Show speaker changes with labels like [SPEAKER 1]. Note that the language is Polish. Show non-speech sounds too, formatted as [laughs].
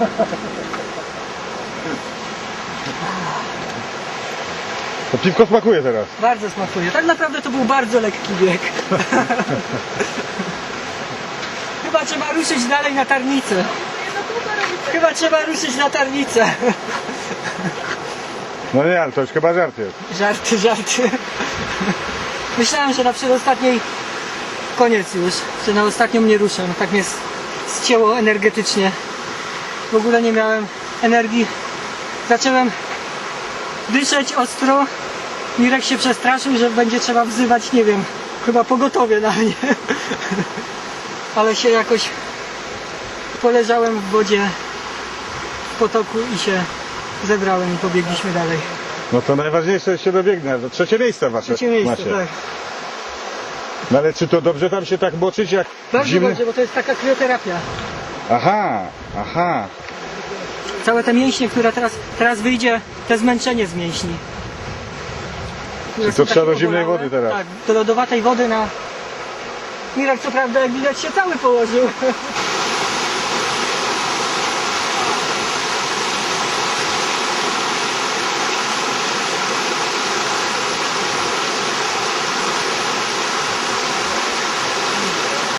[SPEAKER 1] [laughs] To piwko smakuje teraz.
[SPEAKER 2] Bardzo smakuje. Tak naprawdę to był bardzo lekki bieg. [laughs] Chyba trzeba ruszyć dalej na tarnicę. Chyba trzeba ruszyć na tarnicę.
[SPEAKER 1] No nie, ale to już chyba żart jest.
[SPEAKER 2] Żarty, żarty. Myślałem, że na przedostatniej koniec już, że na ostatnią nie ruszę. No tak mnie ścięło energetycznie. W ogóle nie miałem energii. Zacząłem dyszeć ostro. Mirek się przestraszył, że będzie trzeba wzywać, nie wiem, chyba pogotowie na mnie. [laughs] Ale się jakoś poleżałem w wodzie w potoku i się zebrałem i pobiegliśmy dalej.
[SPEAKER 1] No to najważniejsze się dobiegnie. To trzecie miejsce wasze
[SPEAKER 2] Trzecie miejsce,
[SPEAKER 1] macie.
[SPEAKER 2] tak.
[SPEAKER 1] No ale czy to dobrze tam się tak moczyć jak
[SPEAKER 2] Bardzo
[SPEAKER 1] zimny?
[SPEAKER 2] dobrze, bo to jest taka krioterapia.
[SPEAKER 1] Aha, aha.
[SPEAKER 2] Całe te mięśnie, które teraz, teraz wyjdzie, te zmęczenie z mięśni. Które
[SPEAKER 1] to
[SPEAKER 2] są
[SPEAKER 1] trzeba
[SPEAKER 2] takie
[SPEAKER 1] do zimnej wody teraz.
[SPEAKER 2] Tak, do lodowatej wody na... Mirek co prawda jak widać się cały położył. [laughs]